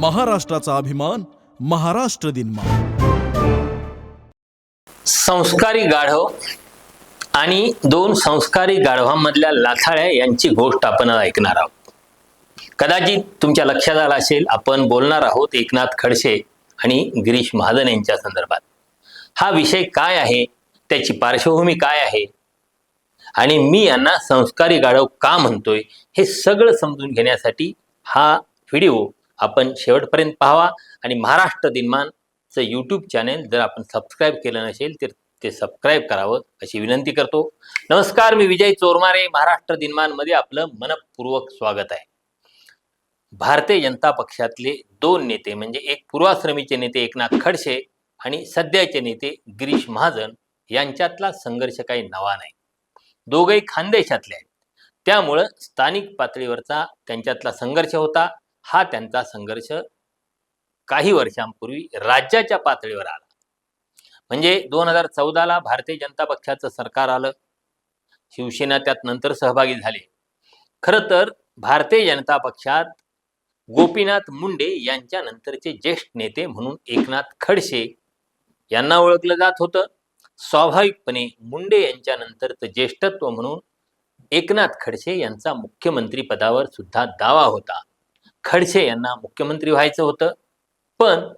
महाराष्ट्राचा अभिमान महाराष्ट्र दिन संस्कारी गाढव आणि दोन संस्कारी गाढवांमधल्या लाथाळ्या यांची गोष्ट आपण ऐकणार आहोत. कदाचित तुमच्या लक्षात आलं असेल आपण बोलणार आहोत एकनाथ खडसे आणि गिरीश महाजन यांच्या संदर्भात. हा विषय काय आहे? त्याची पार्श्वभूमी काय आहे? आणि मी यांना संस्कारी गाढव का म्हणतोय हे सगळं समजून घेण्यासाठी हा व्हिडिओ आपण शेवटपर्यंत पाहावा. आणि महाराष्ट्र दिनमानचं यूट्यूब चॅनेल जर आपण सबस्क्राईब केलं नसेल तर ते सबस्क्राईब करावं अशी विनंती करतो. नमस्कार मी विजय चोरमारे. महाराष्ट्र दिनमानमध्ये आपलं मनपूर्वक स्वागत आहे. भारतीय जनता पक्षातले दोन नेते म्हणजे एक पूर्वाश्रमीचे नेते एकनाथ खडसे आणि सध्याचे नेते गिरीश महाजन यांच्यातला संघर्ष काही नवा नाही. दोघेही खानदेशातले आहेत. त्यामुळं स्थानिक पातळीवरचा त्यांच्यातला संघर्ष होता. हा त्यांचा संघर्ष काही वर्षांपूर्वी राज्याच्या पातळीवर आला. म्हणजे दोन हजार चौदाला भारतीय जनता पक्षाचं सरकार आलं. शिवसेना त्यात नंतर सहभागी झाले. खरं तर भारतीय जनता पक्षात गोपीनाथ मुंडे यांच्या नंतरचे ज्येष्ठ नेते म्हणून एकनाथ खडसे यांना ओळखलं जात होतं. स्वाभाविकपणे मुंडे यांच्या नंतरचं ज्येष्ठत्व म्हणून एकनाथ खडसे यांचा मुख्यमंत्री पदावर सुद्धा दावा होता. खडसे यांना मुख्यमंत्री व्हायचं होतं. पण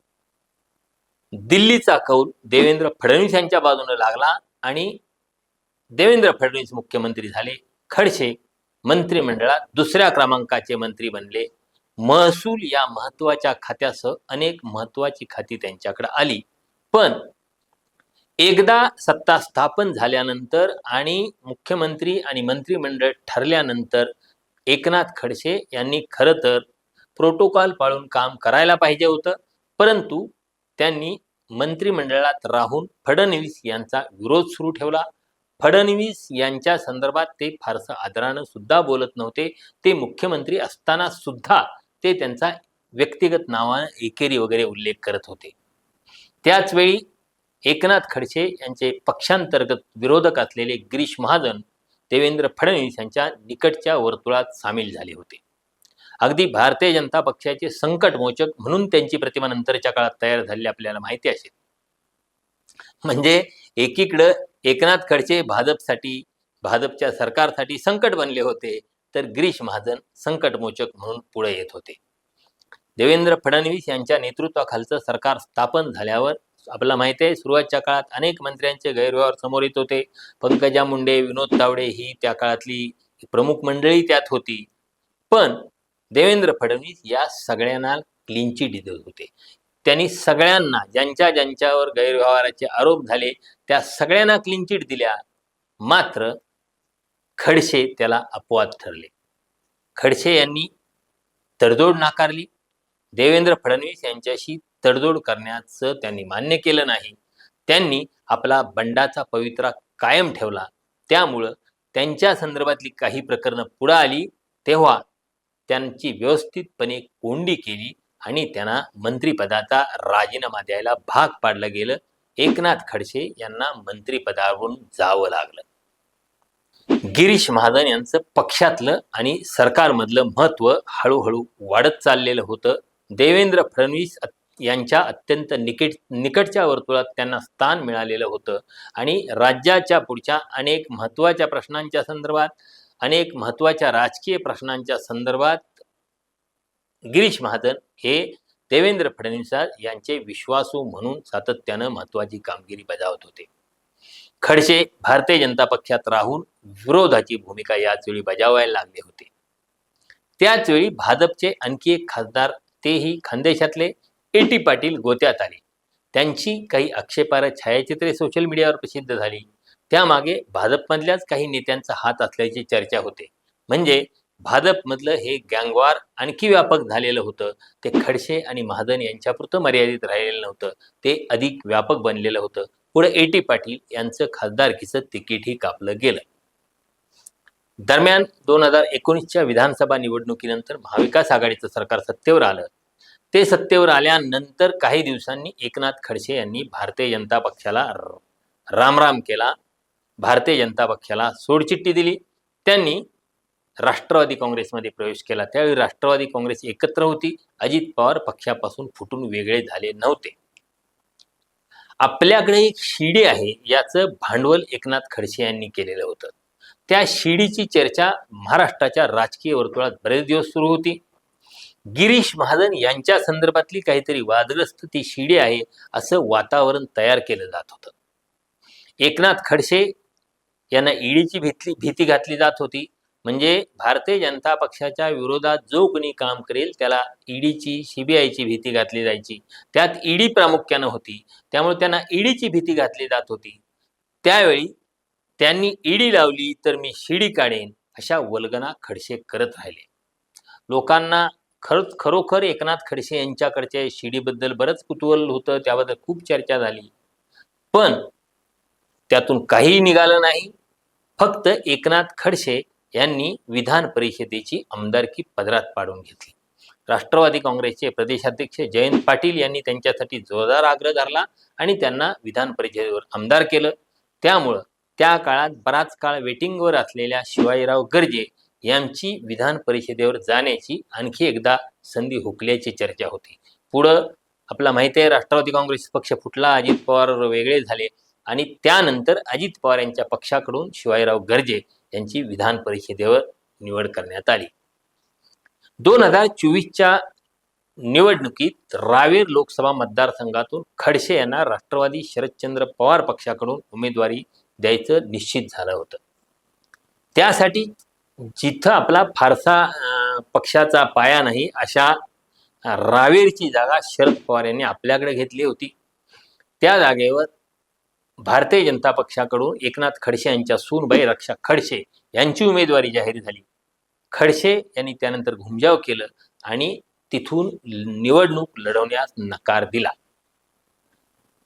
दिल्लीचा कौल देवेंद्र फडणवीस यांच्या बाजूने लागला आणि देवेंद्र फडणवीस मुख्यमंत्री झाले. खडसे मंत्रिमंडळात दुसऱ्या क्रमांकाचे मंत्री बनले. महसूल या महत्त्वाच्या खात्यासह अनेक महत्वाची खाती त्यांच्याकडे आली. पण एकदा सत्ता स्थापन झाल्यानंतर आणि मुख्यमंत्री आणि मंत्रिमंडळ ठरल्यानंतर एकनाथ खडसे यांनी खरं तर प्रोटोकॉल पाळून काम करायला पाहिजे होतं. परंतु त्यांनी मंत्रिमंडळात राहून फडणवीस यांचा विरोध सुरू ठेवला. फडणवीस यांच्या संदर्भात ते फारसं आदरानं सुद्धा बोलत नव्हते. ते मुख्यमंत्री असताना सुद्धा ते त्यांचा व्यक्तिगत नावानं एकेरी वगैरे उल्लेख करत होते. त्याचवेळी एकनाथ खडसे यांचे पक्षांतर्गत विरोधक असलेले गिरीश महाजन देवेंद्र फडणवीस यांच्या निकटच्या वर्तुळात सामील झाले होते. अगदी भारतीय जनता पक्षाचे संकटमोचक म्हणून त्यांची प्रतिमा नंतरच्या काळात तयार झालेली आपल्याला माहिती असेल. म्हणजे एकीकडं एकनाथ खडसे भाजपसाठी भाजपच्या सरकारसाठी संकट बनले होते तर गिरीश महाजन संकटमोचक म्हणून पुढे येत होते. देवेंद्र फडणवीस यांच्या नेतृत्वाखालचं सरकार स्थापन झाल्यावर आपल्याला माहिती आहे सुरुवातच्या काळात अनेक मंत्र्यांचे गैरव्यवहार समोर येत होते. पंकजा मुंडे विनोद तावडे ही त्या काळातली प्रमुख मंडळी त्यात होती. पण देवेंद्र फडणवीस या सगळ्यांना क्लीन चिट देत होते. त्यांनी सगळ्यांना ज्यांच्या ज्यांच्यावर गैरव्यवहाराचे आरोप झाले त्या सगळ्यांना क्लीन चिट दिल्या. मात्र खडसे त्याला अपवाद ठरले. खडसे यांनी तडजोड नाकारली. देवेंद्र फडणवीस यांच्याशी तडजोड करण्याचं त्यांनी मान्य केलं नाही. त्यांनी आपला बंडाचा पवित्रा कायम ठेवला. त्यामुळं त्यांच्या संदर्भातली काही प्रकरणं पुढं आली. तेव्हा त्यांची व्यवस्थितपणे कोंडी केली आणि त्यांना मंत्रिपदाचा राजीनामा द्यायला भाग पाडलं गेलं. एकनाथ खडसे यांना मंत्रिपदावरून जावं लागलं. गिरीश महाजन यांचं पक्षातलं आणि सरकारमधलं महत्त्व हळूहळू वाढत चाललेलं होतं. देवेंद्र फडणवीस यांच्या अत्यंत निकट निकटच्या वर्तुळात त्यांना स्थान मिळालेलं होतं. आणि राज्याच्या पुढच्या अनेक महत्त्वाच्या प्रश्नांच्या संदर्भात अनेक महत्त्वाच्या राजकीय प्रश्नांच्या संदर्भात गिरीश महाजन हे देवेंद्र फडणवीस यांचे विश्वासू म्हणून सातत्यानं महत्त्वाची कामगिरी बजावत होते. खडसे भारतीय जनता पक्षात राहून विरोधाची भूमिका याचवेळी बजावायला लागले होते. त्याचवेळी भाजपचे आणखी एक खासदार तेही खानदेशातले ए टी पाटील गोत्यात आले. त्यांची काही आक्षेपार्ह छायाचित्रे सोशल मीडियावर प्रसिद्ध झाली. त्यामागे भाजपमधल्याच काही नेत्यांचा हात असल्याची चर्चा होते. म्हणजे भाजपमधलं हे गँगवार आणखी व्यापक झालेलं होतं. ते खडसे आणि महाजन यांच्यापुरतं मर्यादित राहिलेलं नव्हतं. ते अधिक व्यापक बनलेलं होतं. पुढे ए टी पाटील यांचं खासदारकीचं तिकीटही कापलं गेलं. दरम्यान दोन हजार एकोणीसच्या विधानसभा निवडणुकीनंतर महाविकास आघाडीचं सरकार सत्तेवर आलं. ते सत्तेवर आल्यानंतर काही दिवसांनी एकनाथ खडसे यांनी भारतीय जनता पक्षाला रामराम केला. भारतीय जनता पक्षाला सोडचिठ्ठी दिली. त्यांनी राष्ट्रवादी काँग्रेसमध्ये प्रवेश केला. त्यावेळी राष्ट्रवादी काँग्रेस एकत्र होती. अजित पवार पक्षापासून फुटून वेगळे झाले नव्हते. आपल्याकडे एक शिडी आहे. याचं भांडवल एकनाथ खडसे यांनी केलेलं होतं. त्या शिडीची चर्चा महाराष्ट्राच्या राजकीय वर्तुळात बरेच दिवस सुरू होती. गिरीश महाजन यांच्या संदर्भातली काहीतरी वादग्रस्त ती शिडी आहे असं वातावरण तयार केलं जात होतं. एकनाथ खडसे यांना ईडीची भीती भीती घातली जात होती. म्हणजे भारतीय जनता पक्षाच्या विरोधात जो कोणी काम करेल त्याला ईडीची सीबीआयची भीती घातली जायची. त्यात ईडी प्रामुख्यानं होती. त्यामुळे त्यांना ईडीची भीती घातली जात होती. त्यावेळी त्यांनी ईडी लावली तर मी शिडी काढेन अशा वल्गना खडसे करत राहिले. लोकांना खर खरोखर एकनाथ खडसे यांच्याकडच्या शिडीबद्दल बरंच कुतूहल होतं त्याबद्दल खूप चर्चा झाली. पण त्यातून काहीही निघालं नाही. फक्त एकनाथ खडसे यांनी विधान परिषदेची आमदारकी पदरात पाडून घेतली. राष्ट्रवादी काँग्रेसचे प्रदेशाध्यक्ष जयंत पाटील यांनी त्यांच्यासाठी जोरदार आग्रह धरला आणि त्यांना विधान परिषदेवर आमदार केलं. त्यामुळं त्या काळात बराच काळ वेटिंगवर असलेल्या शिवाजीराव गर्जे यांची विधान परिषदेवर जाण्याची आणखी एकदा संधी हुकल्याची चर्चा होती. पुढं आपला माहिती आहे राष्ट्रवादी काँग्रेस पक्ष फुटला अजित पवार वेगळे झाले. आणि त्यानंतर अजित पवार यांच्या पक्षाकडून शिवाजीराव गर्जे यांची विधान परिषदेवर निवड करण्यात आली. दोन हजार चोवीसच्या निवडणुकीत रावेर लोकसभा मतदारसंघातून खडसे यांना राष्ट्रवादी शरदचंद्र पवार पक्षाकडून उमेदवारी द्यायचं निश्चित झालं होतं. त्यासाठी जिथं आपला फारसा पक्षाचा पाया नाही अशा रावेरची जागा शरद पवार यांनी आपल्याकडे घेतली होती. त्या जागेवर भारतीय जनता पक्षाकडून एकनाथ खडसे यांच्या सूनबाई रक्षा खडसे यांची उमेदवारी जाहीर झाली. खडसे यांनी त्यानंतर घुमजाव केलं आणि तिथून निवडणूक लढवण्यास नकार दिला.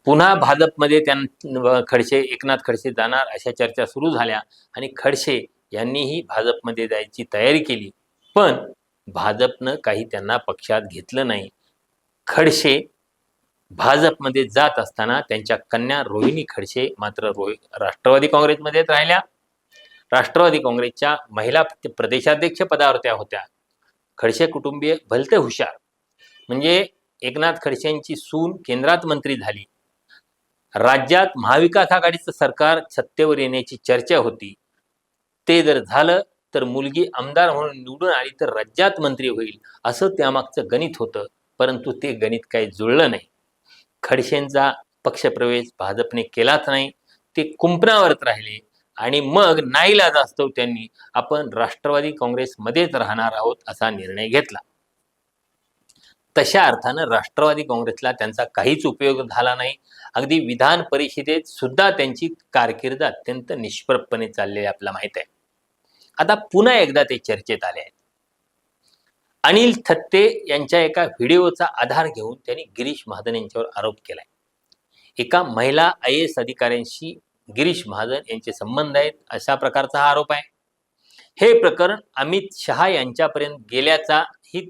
पुन्हा भाजपमध्ये त्यां खडसे एकनाथ खडसे जाणार अशा चर्चा सुरू झाल्या आणि खडसे यांनीही भाजपमध्ये जायची तयारी केली. पण भाजपनं काही त्यांना पक्षात घेतलं नाही. खडसे भाजपमध्ये जात असताना त्यांच्या कन्या रोहिणी खडसे मात्र रोहि राष्ट्रवादी काँग्रेसमध्येच राहिल्या. राष्ट्रवादी काँग्रेसच्या महिला प्रदेशाध्यक्ष पदावर त्या होत्या. खडसे कुटुंबीय भलते हुशार. म्हणजे एकनाथ खडसेंची सून केंद्रात मंत्री झाली. राज्यात महाविकास आघाडीचं सरकार सत्तेवर येण्याची चर्चा होती. ते जर झालं तर मुलगी आमदार म्हणून निवडून आली तर राज्यात मंत्री होईल असं त्यामागचं गणित होतं. परंतु ते गणित काही जुळलं नाही. खडसेंचा पक्षप्रवेश भाजपने केलाच नाही. ते कुंपणावरच राहिले. आणि मग नाईलाज असतो त्यांनी. आपण राष्ट्रवादी काँग्रेसमध्येच राहणार आहोत असा निर्णय घेतला. तशा अर्थानं राष्ट्रवादी काँग्रेसला त्यांचा काहीच उपयोग झाला नाही. अगदी विधान परिषदेत सुद्धा त्यांची कारकीर्द अत्यंत निष्प्रपणे चाललेली आपल्याला माहीत आहे. आता पुन्हा एकदा ते चर्चेत आले आहेत. अनिल थत्ते यांच्या एका व्हिडिओचा आधार घेऊन त्यांनी गिरीश महाजन यांच्यावर आरोप केलाय. एका महिला आय एस अधिकाऱ्यांशी गिरीश महाजन यांचे संबंध आहेत अशा प्रकारचा हा आरोप आहे. हे प्रकरण अमित शहा यांच्यापर्यंत गेल्याचा ही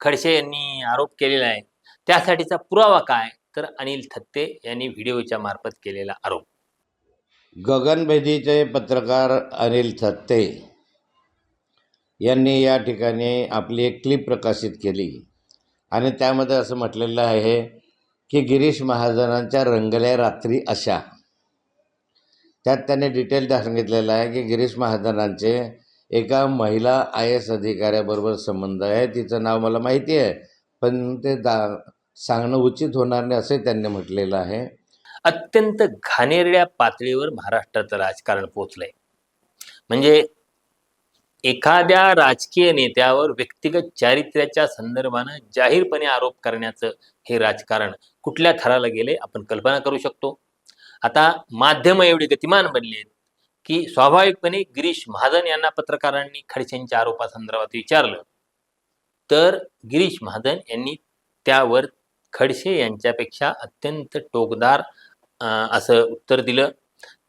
खडसे यांनी आरोप केलेला आहे. त्यासाठीचा पुरावा काय? तर अनिल थत्ते यांनी व्हिडिओच्या मार्फत केलेला आरोप. गगनभेदीचे पत्रकार अनिल थत्ते यांनी या ठिकाणी आपली एक क्लिप प्रकाशित केली. आणि त्यामध्ये असं म्हटलेलं आहे की गिरीश महाजनांच्या रंगल्या रात्री अशा. त्यात त्यांनी डिटेल सांगितलेलं आहे की गिरीश महाजनांचे एका महिला आय एस अधिकाऱ्याबरोबर संबंध आहे. तिचं नाव मला माहिती आहे पण ते दा सांगणं उचित होणार नाही असंही त्यांनी म्हटलेलं आहे. अत्यंत घाणेरड्या पातळीवर महाराष्ट्राचं राजकारण पोचलंय. म्हणजे एखाद्या राजकीय नेत्यावर व्यक्तिगत चारित्र्याच्या संदर्भानं जाहीरपणे आरोप करण्याचं हे राजकारण कुठल्या थराला गेले आपण कल्पना करू शकतो. आता माध्यम एवढी गतिमान बनली आहेत की स्वाभाविकपणे गिरीश महाजन यांना पत्रकारांनी खडसेंच्या आरोपासंदर्भात विचारलं. तर गिरीश महाजन यांनी त्यावर खडसे यांच्यापेक्षा अत्यंत टोकदार अं, असं उत्तर दिलं.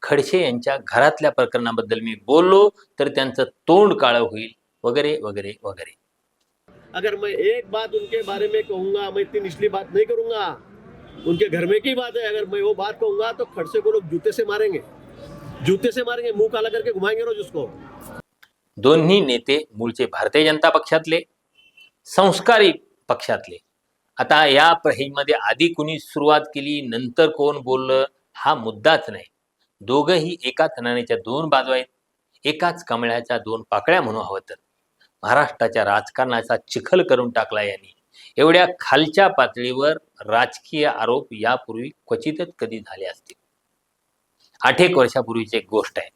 खडसे यांच्या घरातल्या प्रकरणाबद्दल मी बोललो तर त्यांचं तोंड काळं होईल. वगैरे वगैरे वगैरे. अगर मैं एक बात उनके बारे में कहूंगा मैं इतनी निचली बात नहीं करूंगा। उनके घर में की बात है अगर मैं वो बात कहूंगा तो खड़से को लोग जूते से मारेंगे। जूते से मारेंगे मुंह काला करके घुमाएंगे रोज उसको। दोन्ही नेते मूळचे भारतीय जनता पक्षातले संस्कारी पक्षातले. आता या मध्ये आधी कुणी सुरुवात केली नंतर कोण बोललं हा मुद्दाच नाही. दोघंही एकाच नाण्याच्या दोन बाजू आहेत. एकाच कमळ्याच्या दोन पाकळ्या म्हणू हवं तर. महाराष्ट्राच्या राजकारणाचा चिखल करून टाकला यांनी. एवढ्या खालच्या पातळीवर राजकीय आरोप यापूर्वी क्वचितच कधी झाले असतील. आठ एक वर्षापूर्वीची एक गोष्ट आहे.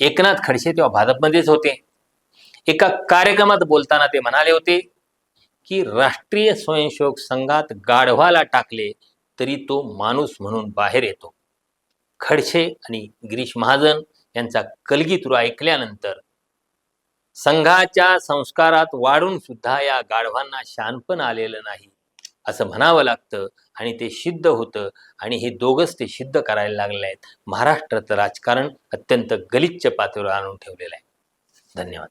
एकनाथ खडसे तेव्हा भाजपमध्येच होते. एका कार्यक्रमात बोलताना ते म्हणाले होते की राष्ट्रीय स्वयंसेवक संघात गाढवाला टाकले तरी तो माणूस म्हणून बाहेर येतो. खडसे आणि गिरीश महाजन यांचा कलगीतुरा ऐकल्यानंतर संघाच्या संस्कारात वाढून सुद्धा या गाढवांना शानपण आलेलं नाही असं म्हणावं लागतं. आणि ते सिद्ध होतं आणि हे दोघंच ते सिद्ध करायला लागले आहेत. महाराष्ट्राचं राजकारण अत्यंत गलिच्छ पातळीवर आणून ठेवलेलं आहे. धन्यवाद.